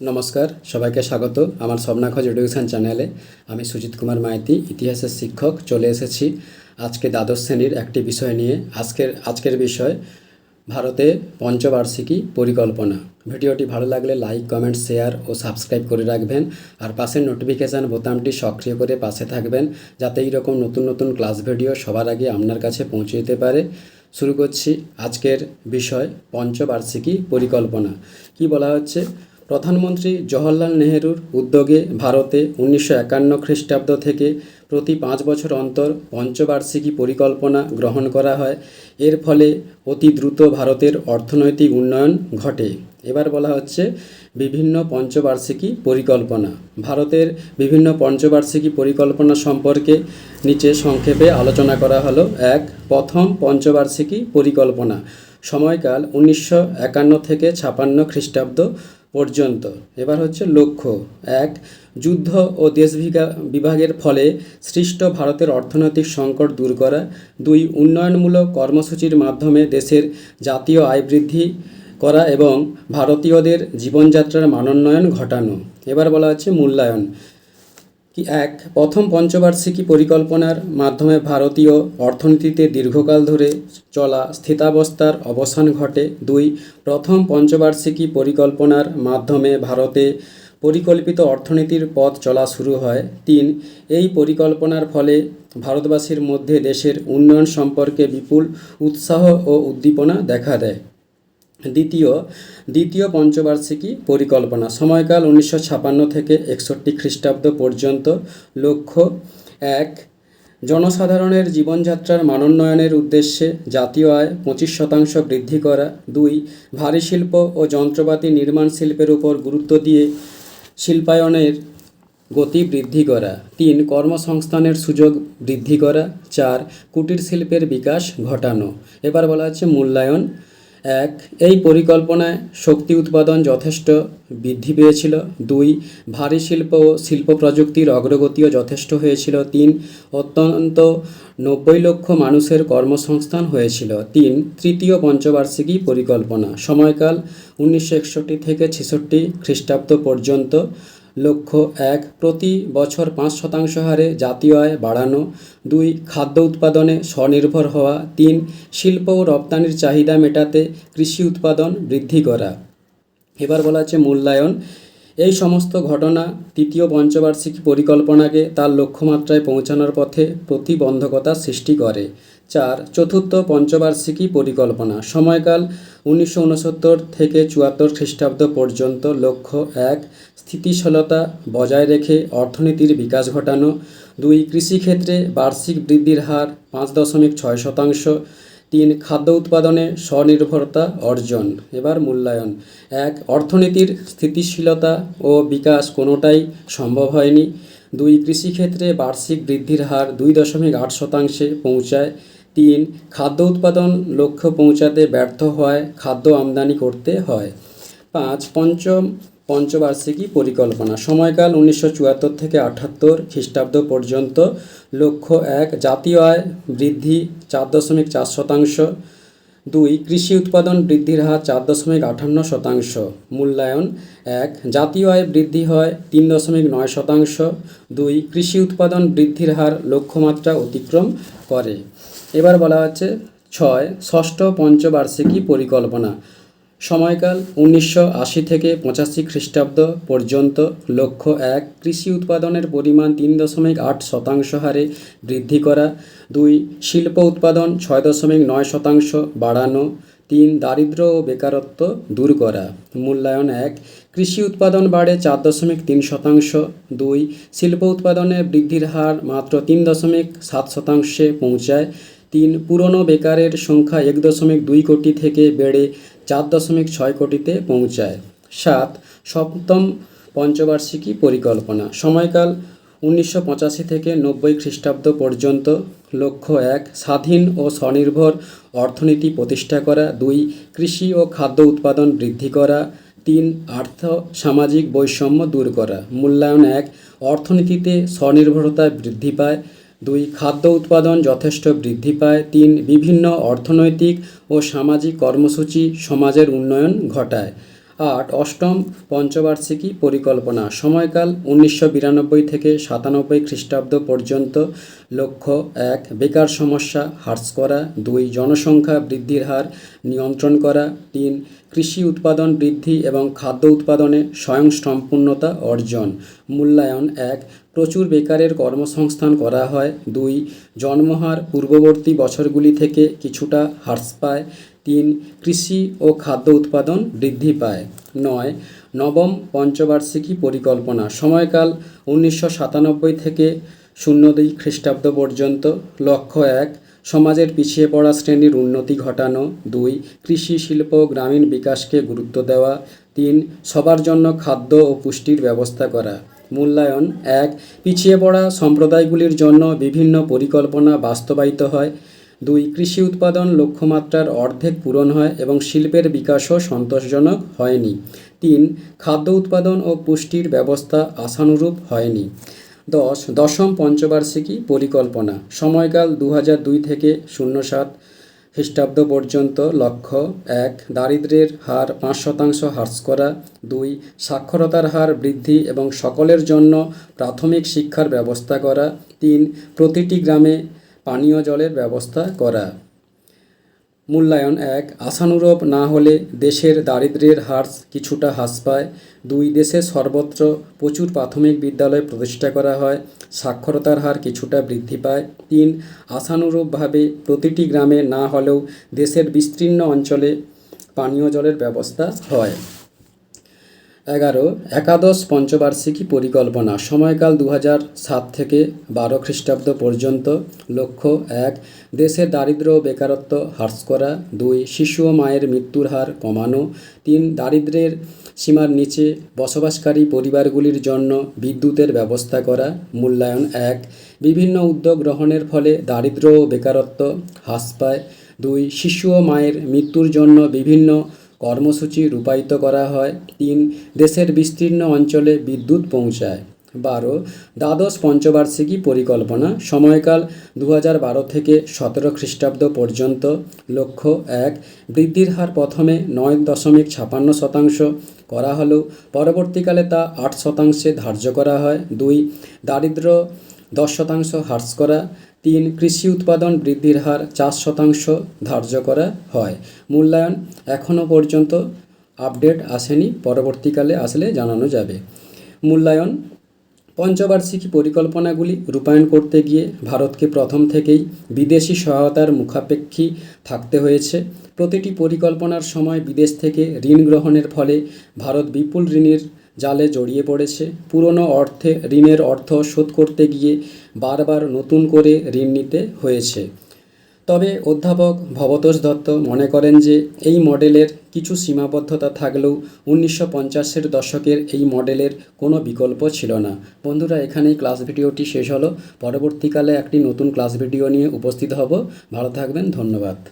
নমস্কার, সবাইকে স্বাগত আমার স্বপ্নাখজ এডুকেশন চ্যানেলে। আমি সুজিত কুমার মাইতি, ইতিহাসের শিক্ষক, চলে এসেছি আজকে দ্বাদশ শ্রেণির একটি বিষয় নিয়ে। আজকের আজকের বিষয়, ভারতে পঞ্চবার্ষিকী পরিকল্পনা। ভিডিওটি ভালো লাগলে লাইক, কমেন্ট, শেয়ার ও সাবস্ক্রাইব করে রাখবেন। আর পাশের নোটিফিকেশান বোতামটি সক্রিয় করে পাশে থাকবেন, যাতে এইরকম নতুন নতুন ক্লাস ভিডিও সবার আগে আপনার কাছে পৌঁছে যেতে পারে। শুরু করছি আজকের বিষয়, পঞ্চবার্ষিকী পরিকল্পনা। কি বলা হচ্ছে? প্রধানমন্ত্রী জওহরলাল নেহেরুর উদ্যোগে ভারতে উনিশশো একান্ন খ্রিস্টাব্দ থেকে প্রতি পাঁচ বছর অন্তর পঞ্চবার্ষিকী পরিকল্পনা গ্রহণ করা হয়। এর ফলে অতি দ্রুত ভারতের অর্থনৈতিক উন্নয়ন ঘটে। এবার বলা হচ্ছে বিভিন্ন পঞ্চবার্ষিকী পরিকল্পনা। ভারতের বিভিন্ন পঞ্চবার্ষিকী পরিকল্পনা সম্পর্কে নিচে সংক্ষেপে আলোচনা করা হলো। এক, প্রথম পঞ্চবার্ষিকী পরিকল্পনা। সময়কাল উনিশশো একান্ন থেকে ছাপান্ন খ্রিস্টাব্দ। পর্যন্ত। এবার হচ্ছে লক্ষ্য। এক, যুদ্ধ ও দেশ বিভাগের ফলে সৃষ্ট ভারতের অর্থনৈতিক সংকট দূর করা। দুই, উন্নয়নমূলক কর্মসূচির মাধ্যমে দেশের জাতীয় আয় বৃদ্ধি করা এবং ভারতীয়দের জীবনযাত্রার মানোন্নয়ন ঘটানো। এবার বলা হচ্ছে মূল্যায়ন। এক? প্রথম পঞ্চবার্ষিকী পরিকল্পনার মাধ্যমে ভারতীয় অর্থনীতিতে দীর্ঘকাল ধরে চলা স্থিতাবস্থার অবসান ঘটে। দুই, প্রথম পঞ্চবার্ষিকী পরিকল্পনার মাধ্যমে ভারতে পরিকল্পিত অর্থনীতির পথ চলা শুরু হয়। তিন, এই পরিকল্পনার ফলে ভারতবাসীর মধ্যে দেশের উন্নয়ন সম্পর্কে বিপুল উৎসাহ ও উদ্দীপনা দেখা দেয়। দ্বিতীয় দ্বিতীয় পঞ্চবার্ষিকী পরিকল্পনা। সময়কাল উনিশশো ছাপান্ন থেকে একষট্টি খ্রিস্টাব্দ পর্যন্ত। লক্ষ্য, এক, জনসাধারণের জীবনযাত্রার মানোন্নয়নের উদ্দেশ্যে জাতীয় আয় পঁচিশ শতাংশ বৃদ্ধি করা। দুই, ভারী শিল্প ও যন্ত্রপাতি নির্মাণ শিল্পের উপর গুরুত্ব দিয়ে শিল্পায়নের গতি বৃদ্ধি করা। তিন, কর্মসংস্থানের সুযোগ বৃদ্ধি করা। চার, কুটির শিল্পের বিকাশ ঘটানো। এবার বলা হচ্ছে মূল্যায়ন। এক, এই পরিকল্পনায় শক্তি উৎপাদন যথেষ্ট বৃদ্ধি পেয়েছিল। দুই, ভারী শিল্প ও শিল্প প্রযুক্তির অগ্রগতিও যথেষ্ট হয়েছিল। তিন, অত্যন্ত নব্বই লক্ষ মানুষের কর্মসংস্থান হয়েছিল। তিন, তৃতীয় পঞ্চবার্ষিকী পরিকল্পনা। সময়কাল উনিশশো একষট্টি থেকে ছেষট্টি খ্রিস্টাব্দ পর্যন্ত লক্ষ্য এক, প্রতি বছর পাঁচ শতাংশ হারে জাতীয় আয় বাড়ানো। দুই, খাদ্য উৎপাদনে স্বনির্ভর হওয়া। তিন, শিল্প ও রপ্তানির চাহিদা মেটাতে কৃষি উৎপাদন বৃদ্ধি করা। এবার বলা হচ্ছে মূল্যায়ন। এই সমস্ত ঘটনা তৃতীয় পঞ্চবার্ষিকী পরিকল্পনাকে তার লক্ষ্যমাত্রায় পৌঁছানোর পথে প্রতিবন্ধকতা সৃষ্টি করে। চার, চতুর্থ পঞ্চবার্ষিকী পরিকল্পনা। সময়কাল উনিশশো উনসত্তর থেকে চুয়াত্তর খ্রিস্টাব্দ পর্যন্ত লক্ষ্য এক, স্থিতিশীলতা বজায় রেখে অর্থনীতির বিকাশ ঘটানো। দুই, কৃষিক্ষেত্রে বার্ষিক বৃদ্ধির হার পাঁচ দশমিক ছয় শতাংশ। তিন, খাদ্য উৎপাদনে স্বনির্ভরতা অর্জন, এবার মূল্যায়ন। এক, অর্থনীতির স্থিতিশীলতা ও বিকাশ কোনোটাই সম্ভব হয়নি। দুই, কৃষিক্ষেত্রে বার্ষিক বৃদ্ধির হার দুই দশমিক আট শতাংশে পৌঁছায়। তিন খাদ্য উৎপাদন লক্ষ্য পৌঁছাতে ব্যর্থ হওয়ায় খাদ্য আমদানি করতে হয়। পাঁচ পঞ্চম পঞ্চবার্ষিকী পরিকল্পনা। সময়কাল উনিশশো চুয়াত্তর থেকে আটাত্তর খ্রিস্টাব্দ পর্যন্ত লক্ষ্য এক, জাতীয় আয় বৃদ্ধি চার দশমিক চার শতাংশ। দুই, কৃষি উৎপাদন বৃদ্ধির হার চার দশমিক আটান্ন শতাংশ। মূল্যায়ন এক, জাতীয় আয় বৃদ্ধি হয় তিন দশমিক নয় শতাংশ। দুই, কৃষি উৎপাদন বৃদ্ধির হার লক্ষ্যমাত্রা অতিক্রম করে। এবার বলা হচ্ছে ছয় ষষ্ঠ পঞ্চবার্ষিকী পরিকল্পনা। সময়কাল উনিশশো আশি থেকে পঁচাশি খ্রিস্টাব্দ পর্যন্ত লক্ষ্য এক, কৃষি উৎপাদনের পরিমাণ তিন দশমিক আট শতাংশ হারে বৃদ্ধি করা। দুই, শিল্প উৎপাদন ছয় দশমিক নয় শতাংশ বাড়ানো। তিন, দারিদ্র্য ও বেকারত্ব দূর করা। মূল্যায়ন এক, কৃষি উৎপাদন বাড়ে চার দশমিক তিন শতাংশ। দুই, শিল্প উৎপাদনে বৃদ্ধির হার মাত্র তিন দশমিক সাত শতাংশে পৌঁছায়। তিন পুরনো বেকারের সংখ্যা এক দশমিক দুই কোটি থেকে বেড়ে চার দশমিক ছয় কোটিতে পৌঁছায়। সাত, সপ্তম পঞ্চবার্ষিকী পরিকল্পনা। সময়কাল উনিশশো পঁচাশি থেকে নব্বই খ্রিস্টাব্দ পর্যন্ত। লক্ষ্য এক, স্বাধীন ও স্বনির্ভর অর্থনীতি প্রতিষ্ঠা করা। দুই, কৃষি ও খাদ্য উৎপাদন বৃদ্ধি করা। তিন, আর্থ সামাজিক বৈষম্য দূর করা। মূল্যায়ন এক, অর্থনীতিতে স্বনির্ভরতা বৃদ্ধি পায়। দুই খাদ্য উৎপাদন যথেষ্ট বৃদ্ধি পায়, তিন বিভিন্ন অর্থনৈতিক ও সামাজিক কর্মসূচি সমাজের উন্নয়ন ঘটায়। আট, অষ্টম পঞ্চবার্ষিকী পরিকল্পনা। সময়কাল উনিশশো বিরানব্বই থেকে সাতানব্বই খ্রিস্টাব্দ পর্যন্ত। লক্ষ্য, এক, বেকার সমস্যা হ্রাস করা। দুই, জনসংখ্যা বৃদ্ধির হার নিয়ন্ত্রণ করা। তিন কৃষি উৎপাদন বৃদ্ধি এবং খাদ্য উৎপাদনে স্বয়ংসম্পূর্ণতা অর্জন। মূল্যায়ন এক, প্রচুর বেকারের কর্মসংস্থান করা হয়। দুই, জন্মহার পূর্ববর্তী বছরগুলি থেকে কিছুটা হ্রাস পায়। তিন, কৃষি ও খাদ্য উৎপাদন বৃদ্ধি পায়। নয়, নবম পঞ্চবার্ষিকী পরিকল্পনা। সময়কাল উনিশশো সাতানব্বই থেকে শূন্য দুই খ্রিস্টাব্দ পর্যন্ত। লক্ষ্য এক সমাজের পিছিয়ে পড়া শ্রেণির উন্নতি ঘটানো, দুই, কৃষি, শিল্প, গ্রামীণ বিকাশকে গুরুত্ব দেওয়া, তিন, সবার জন্য খাদ্য ও পুষ্টির ব্যবস্থা করা। মূল্যায়ন, এক, পিছিয়ে পড়া সম্প্রদায়গুলির জন্য বিভিন্ন পরিকল্পনা বাস্তবায়িত হয়। দুই, কৃষি উৎপাদন লক্ষ্যমাত্রার অর্ধেক পূরণ হয় এবং শিল্পের বিকাশও সন্তোষজনক হয়নি। তিন, খাদ্য উৎপাদন ও পুষ্টির ব্যবস্থা আশানুরূপ হয়নি। দশ, দশম পঞ্চবার্ষিকী পরিকল্পনা। সময়কাল দু দুই থেকে শূন্য সাত খ্রিস্টাব্দ পর্যন্ত লক্ষ্য। এক দারিদ্র্যের হার পাঁচ শতাংশ হ্রাস করা। দুই, সাক্ষরতার হার বৃদ্ধি এবং সকলের জন্য প্রাথমিক শিক্ষার ব্যবস্থা করা। তিন, প্রতিটি গ্রামে পানীয় জলের ব্যবস্থা করা। মূল্যায়ন এক, আশানুরূপ না হলে দেশের দারিদ্র্যের হার কিছুটা হ্রাস পায়। দুই দেশে সর্বত্র প্রচুর প্রাথমিক বিদ্যালয় প্রতিষ্ঠা করা হয়। সাক্ষরতার হার কিছুটা বৃদ্ধি পায়। তিন, আশানুরূপভাবে প্রতিটি গ্রামে না হলেও দেশের বিস্তীর্ণ অঞ্চলে পানীয় জলের ব্যবস্থা হয়। এগারো, একাদশ পঞ্চবার্ষিকী পরিকল্পনা, সময়কাল দু সাত থেকে বারো খ্রিস্টাব্দ পর্যন্ত, লক্ষ্য এক, দেশের দারিদ্র্য ও বেকারত্ব হ্রাস করা, দুই, শিশু ও মায়ের মৃত্যুর হার কমানো, তিন দারিদ্র্যের সীমার নিচে বসবাসকারী পরিবারগুলির জন্য বিদ্যুতের ব্যবস্থা করা, মূল্যায়ন এক, বিভিন্ন উদ্যোগ গ্রহণের ফলে দারিদ্র্য ও বেকারত্ব হ্রাস পায়, দুই, শিশু ও মায়ের মৃত্যুর জন্য বিভিন্ন কর্মসূচি রূপায়িত করা হয়। তিন, দেশের বিস্তীর্ণ অঞ্চলে বিদ্যুৎ পৌঁছায়। বারো, দ্বাদশ পঞ্চবার্ষিকী পরিকল্পনা, সময়কাল দু বারো থেকে সতেরো খ্রিস্টাব্দ পর্যন্ত। লক্ষ্য, এক, বৃদ্ধির হার প্রথমে নয় দশমিক ছাপান্ন শতাংশ করা হলেও পরবর্তীকালে তা আট শতাংশে ধার্য করা হয়। দুই, দারিদ্র্য দশ শতাংশ হ্রাস করা। তিন, কৃষি উৎপাদন বৃদ্ধির হার চার শতাংশ ধার্য করা হয়। মূল্যায়ন এখনও পর্যন্ত আপডেট আসেনি, পরবর্তীকালে আসলে জানানো যাবে। মূল্যায়ন পঞ্চবার্ষিকী পরিকল্পনাগুলি রূপায়ণ করতে গিয়ে ভারতকে প্রথম থেকেই বিদেশি সহায়তার মুখাপেক্ষী থাকতে হয়েছে। প্রতিটি পরিকল্পনার সময় বিদেশ থেকে ঋণ গ্রহণের ফলে ভারত বিপুল ঋণের জালে জড়িয়ে পড়েছে। পুরনো অর্থে, ঋণের অর্থ শোধ করতে গিয়ে বারবার নতুন করে ঋণ নিতে হয়েছে। তবে অধ্যাপক ভবতোষ দত্ত মনে করেন যে, এই মডেলের কিছু সীমাবদ্ধতা থাকলেও উনিশশো পঞ্চাশের দশকের এই মডেলের কোনো বিকল্প ছিল না। বন্ধুরা, এখানেই ক্লাস ভিডিওটি শেষ হলো। পরবর্তীকালে একটি নতুন ক্লাস ভিডিও নিয়ে উপস্থিত হব। ভালো থাকবেন, ধন্যবাদ।